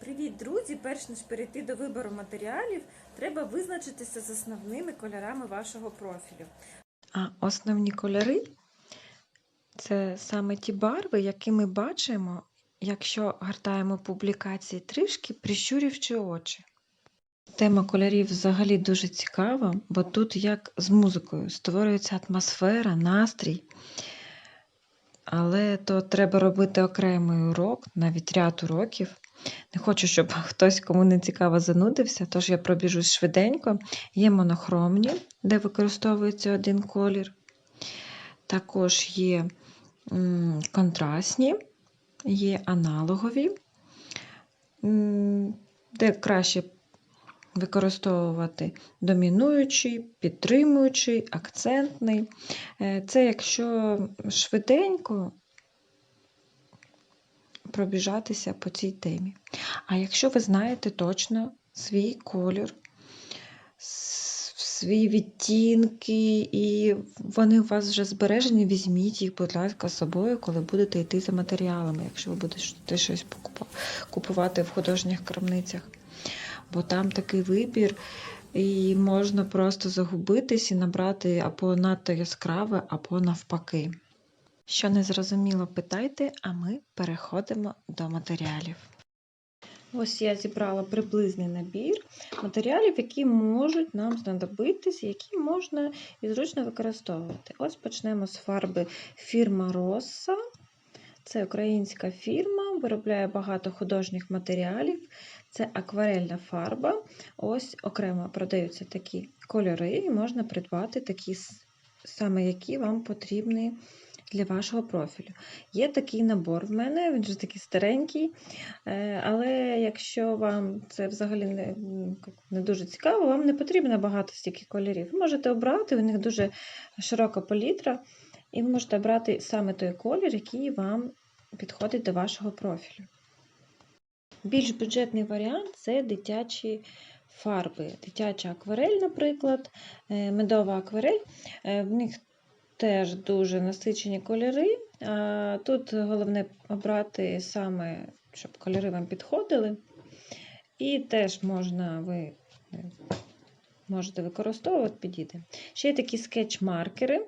Привіт, друзі! Перш ніж перейти до вибору матеріалів, треба визначитися з основними кольорами вашого профілю. А основні кольори це саме ті барви, які ми бачимо, якщо гортаємо публікації трішки, прищурівши очі. Тема кольорів взагалі дуже цікава, бо тут як з музикою створюється атмосфера, настрій. Але то треба робити окремий урок, навіть ряд уроків. Не хочу, щоб хтось, кому не цікаво, занудився, тож я пробіжусь швиденько. Є монохромні, де використовується один колір. Також є контрастні, є аналогові, де краще використовувати домінуючий, підтримуючий, акцентний. Е, Це якщо швиденько пробіжатися по цій темі. А якщо ви знаєте точно свій колір, свої відтінки, і вони у вас вже збережені, візьміть їх, будь ласка, з собою, коли будете йти за матеріалами, якщо ви будете щось купувати в художніх крамницях. Бо там такий вибір, і можна просто загубитись і набрати або надто яскраве, або навпаки. Що не зрозуміло, питайте, а ми переходимо до матеріалів. Ось я зібрала приблизний набір матеріалів, які можуть нам знадобитись, які можна і зручно використовувати. Ось почнемо з фарби фірма Росса. Це українська фірма, виробляє багато художніх матеріалів. Це акварельна фарба. Ось окремо продаються такі кольори, і можна придбати такі, саме які вам потрібні для вашого профілю. Є такий набор в мене, він вже такий старенький, е, але якщо вам це взагалі не, не дуже цікаво, вам не потрібно багато стільки кольорів. Ви можете обрати, у них дуже широка палітра, і ви можете обрати саме той колір, який вам підходить до вашого профілю. Більш бюджетний варіант це дитячі фарби. Дитяча акварель, наприклад, е, медова акварель. Е, В них теж дуже насичені кольори. Тут головне обрати саме, щоб кольори вам підходили. І теж можна ви е, можете використовувати, підійде. Ще є такі скетч-маркери.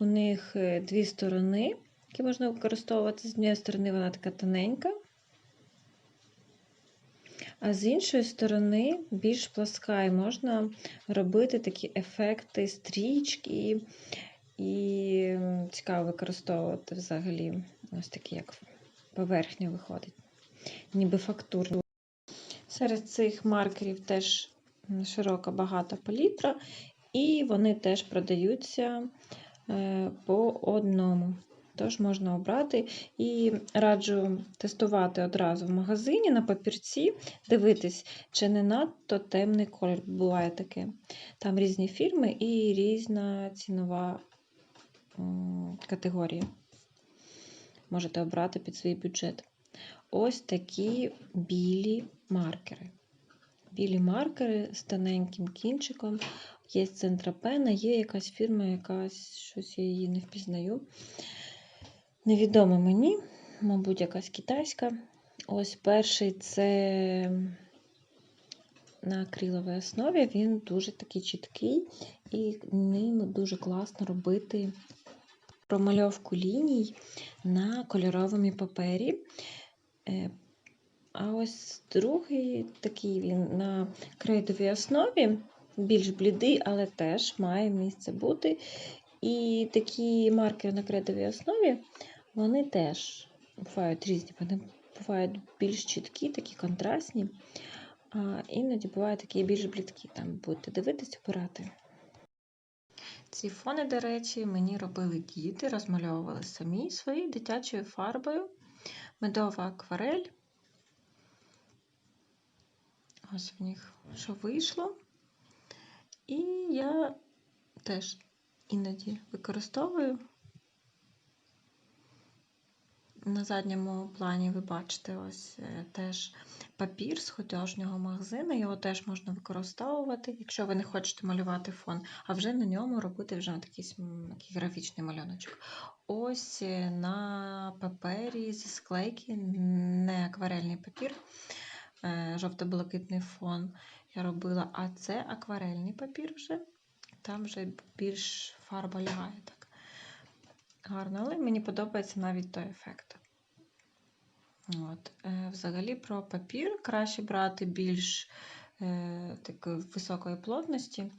У них е, дві сторони, які можна використовувати. З однієї сторони вона така тоненька, а з іншої сторони більш пласка, і можна робити такі ефекти, стрічки, і цікаво використовувати взагалі ось такі, як поверхня виходить, ніби фактурні. Серед цих маркерів теж широка багата палітра, і вони теж продаються е, по одному. Тож можна обрати і раджу тестувати одразу в магазині на папірці, дивитись, чи не надто темний колір. Буває таке. Там різні фірми і різна цінова категорія. Можете обрати під свій бюджет. Ось такі білі маркери. Білі маркери з тоненьким кінчиком. Є центропена, є якась фірма, якась, щось я її не впізнаю. Невідомо мені, мабуть, якась китайська. Ось перший це на акриловій основі, він дуже такий чіткий, і ним дуже класно робити промальовку ліній на кольоровому папері. А ось другий такий він на крейдовій основі, більш блідий, але теж має місце бути. І такі маркери на крейдовій основі, вони теж бувають різні. Вони бувають більш чіткі, такі контрастні, а іноді бувають такі більш блідкі. Там будете дивитись, обирати. Ці фони, до речі, мені робили діти, розмальовували самі своєю дитячою фарбою. Медова акварель. Ось в них що вийшло. І я теж іноді використовую. На задньому плані ви бачите ось е, теж папір з художнього магазину. Його теж можна використовувати, якщо ви не хочете малювати фон, а вже на ньому робити вже такий, графічний малюночок. Ось е, на папері зі склейки, не акварельний папір. Е, жовто-блакитний фон я робила, а це акварельний папір вже. Там вже більш фарба лягає так. Гарно, але мені подобається навіть той ефект. От. Е, Взагалі про папір краще брати більш е, такої високої плотності,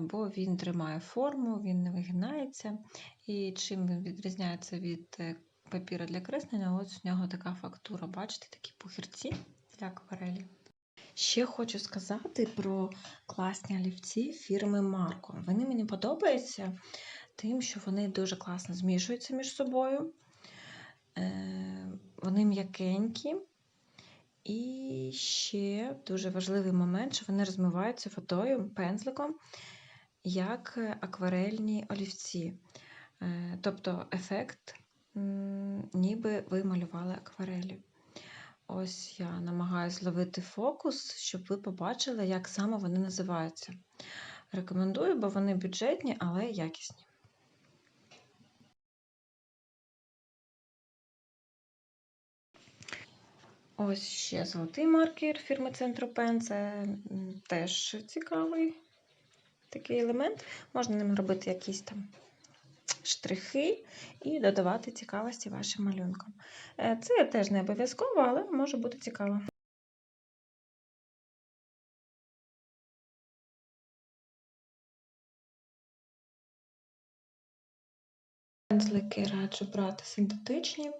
бо він тримає форму, він не вигинається. І чим він відрізняється від папіра для креслення, ось в нього така фактура. Бачите, такі пухірці для акварелі. Ще хочу сказати про класні олівці фірми Марко. Вони мені подобаються тим, що вони дуже класно змішуються між собою. Е, Вони м'якенькі. І ще дуже важливий момент, що вони розмиваються водою, пензликом, як акварельні олівці. Е, Тобто ефект, ніби ви малювали акварелі. Ось я намагаюся зловити фокус, щоб ви побачили, як саме вони називаються. Рекомендую, бо вони бюджетні, але якісні. Ось ще золотий маркер фірми Центропен. Це теж цікавий такий елемент. Можна ним робити якісь там штрихи і додавати цікавості вашим малюнкам. Е, Це теж не обов'язково, але може бути цікаво. Пензлики раджу брати синтетичні.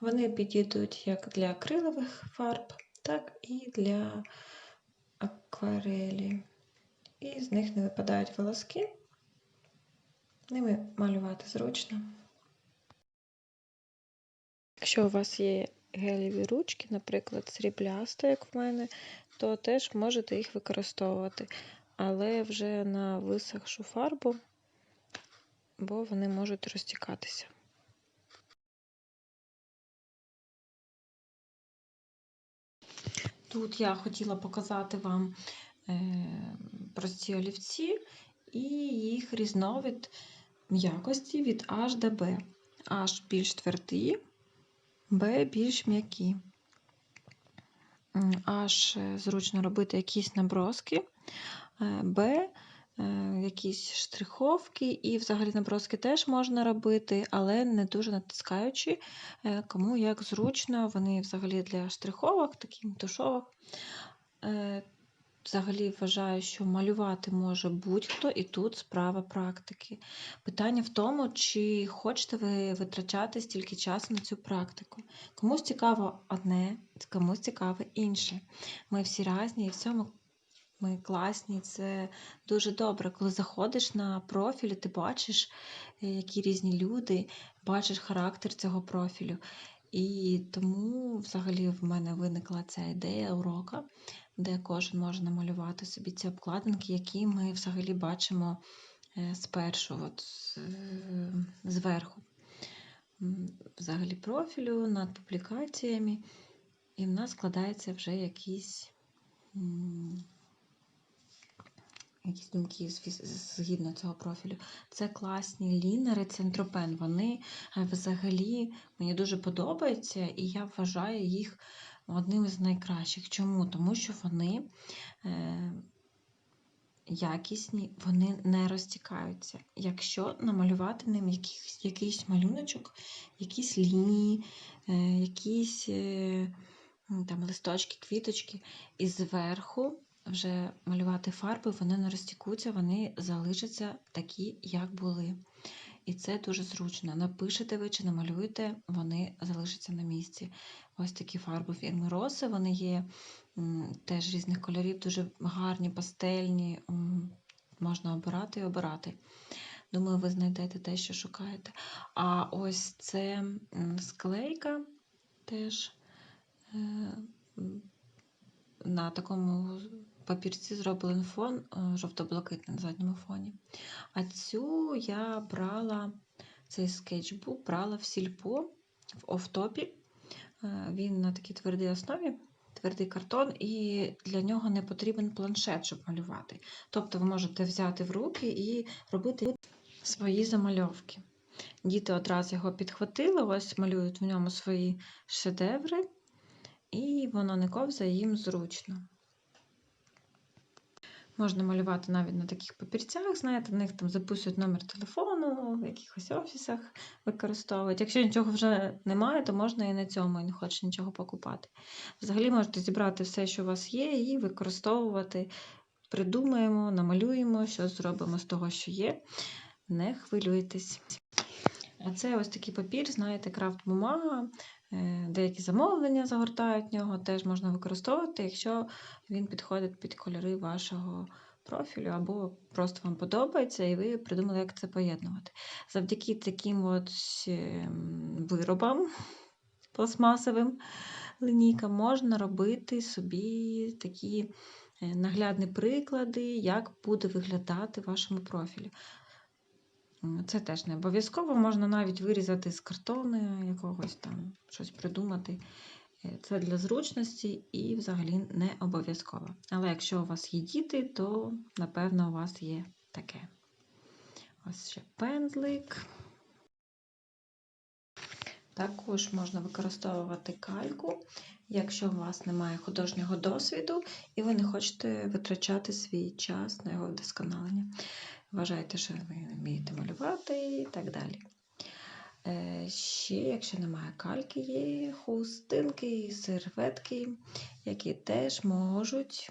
Вони підійдуть як для акрилових фарб, так і для акварелі. І з них не випадають волоски. Ними малювати зручно. Якщо у вас є гелеві ручки, наприклад, срібляста, як в мене, то теж можете їх використовувати. Але вже на висохшу фарбу, бо вони можуть розтікатися. Тут я хотіла показати вам е, прості олівці і їх різновид м'якості від H до B. H більш тверді, B більш м'які. H е, зручно робити якісь наброски, е, B е, якісь штриховки, і взагалі наброски теж можна робити, але не дуже натискаючи, кому як зручно. Вони взагалі для штриховок, таких тушовок. Взагалі вважаю, що малювати може будь-хто, і тут справа практики. Питання в тому, чи хочете ви витрачати стільки часу на цю практику. Комусь цікаво одне, комусь цікаве інше. Ми всі різні, і в цьому ми класні. Це дуже добре. Коли заходиш на профіль, ти бачиш, е, які різні люди, бачиш характер цього профілю. І тому взагалі в мене виникла ця ідея урока, де кожен може намалювати собі ці обкладинки, які ми взагалі бачимо е, спершу, от, е, зверху. Взагалі профілю над публікаціями, і в нас складається вже якийсь. м, Якісь думки згідно цього профілю. Це класні лінери центропен. Вони е, взагалі мені дуже подобаються, і я вважаю їх одним із найкращих. Чому? Тому що вони е, якісні, вони не розтікаються. Якщо намалювати ним якийсь, якийсь малюночок, якісь лінії, е, якісь е, там, листочки, квіточки, і зверху вже малювати фарби, вони не розтікуться, вони залишаться такі, як були. І це дуже зручно. Напишете ви чи намалюєте, вони залишаться на місці. Ось такі фарби фірми Роси, вони є теж різних кольорів, дуже гарні, пастельні. Можна обирати і обирати. Думаю, ви знайдете те, що шукаєте. А ось це склейка теж е, на такому папірці зроблений фон е, жовто-блакитний на задньому фоні. А цю я брала, цей скетчбук брала в сільпо в офтопі. Е, Він на такій твердій основі, твердий картон, і для нього не потрібен планшет, щоб малювати. Тобто ви можете взяти в руки і робити свої замальовки. Діти одразу його підхватили, ось малюють в ньому свої шедеври. і воно не ковзає їм зручно. Можна малювати навіть на таких папірцях, знаєте, в них там записують номер телефону, в якихось офісах використовують. Якщо нічого вже немає, то можна і на цьому, і не хочеш нічого покупати. Взагалі можете зібрати все, що у вас є, і використовувати. Придумаємо, намалюємо, що зробимо з того, що є. Не хвилюйтесь. А це ось такий папір, знаєте, крафт бумага. Е, Деякі замовлення загортають нього, теж можна використовувати, якщо він підходить під кольори вашого профілю, або просто вам подобається, і ви придумали, як це поєднувати. Завдяки таким от ем, виробам пластмасовим лінійкам можна робити собі такі е, наглядні приклади, як буде виглядати вашому профілі. Це теж не обов'язково, можна навіть вирізати з картону якогось там, щось придумати. Е, Це для зручності і взагалі не обов'язково. Але якщо у вас є діти, то напевно у вас є таке. Ось ще пензлик. Також можна використовувати кальку, якщо у вас немає художнього досвіду і ви не хочете витрачати свій час на його вдосконалення. Вважаєте, що ви не вмієте малювати і так далі. Е, Ще, якщо немає кальки, є хустинки, серветки, які теж можуть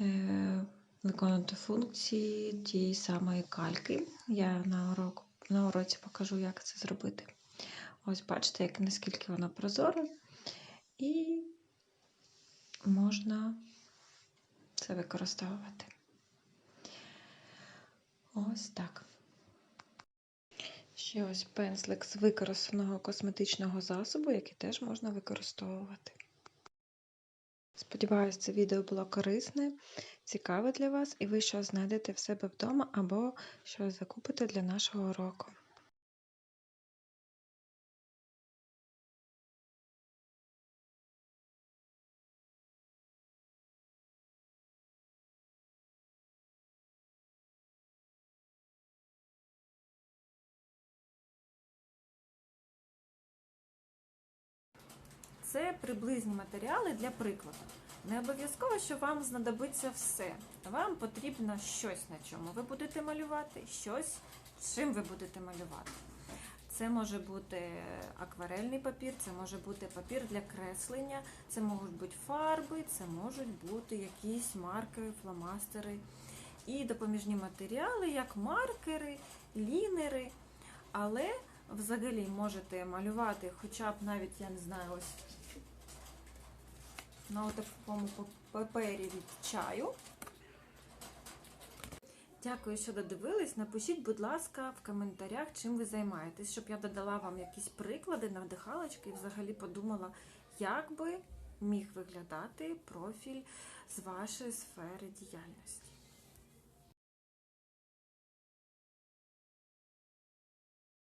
е, виконувати функції тієї самої кальки. Я на, уроку, на уроці покажу, як це зробити. Ось бачите, як, наскільки вона прозора, можна це використовувати. Ось так. Ще ось пензлик з використаного косметичного засобу, який теж можна використовувати. Сподіваюсь, це відео було корисне, цікаве для вас, і ви щось знайдете в себе вдома або щось закупите для нашого уроку. Це приблизні матеріали для прикладу. Не обов'язково, що вам знадобиться все. Вам потрібно щось, на чому ви будете малювати, щось, чим ви будете малювати. Це може бути акварельний папір, це може бути папір для креслення, це можуть бути фарби, це можуть бути якісь маркери, фломастери і допоміжні матеріали, як маркери, лінери. Але взагалі можете малювати хоча б навіть, я не знаю, ось на такому папері від чаю. Дякую, що додивились. Напишіть, будь ласка, в коментарях, чим ви займаєтесь, щоб я додала вам якісь приклади, надихалочки і взагалі подумала, як би міг виглядати профіль з вашої сфери діяльності.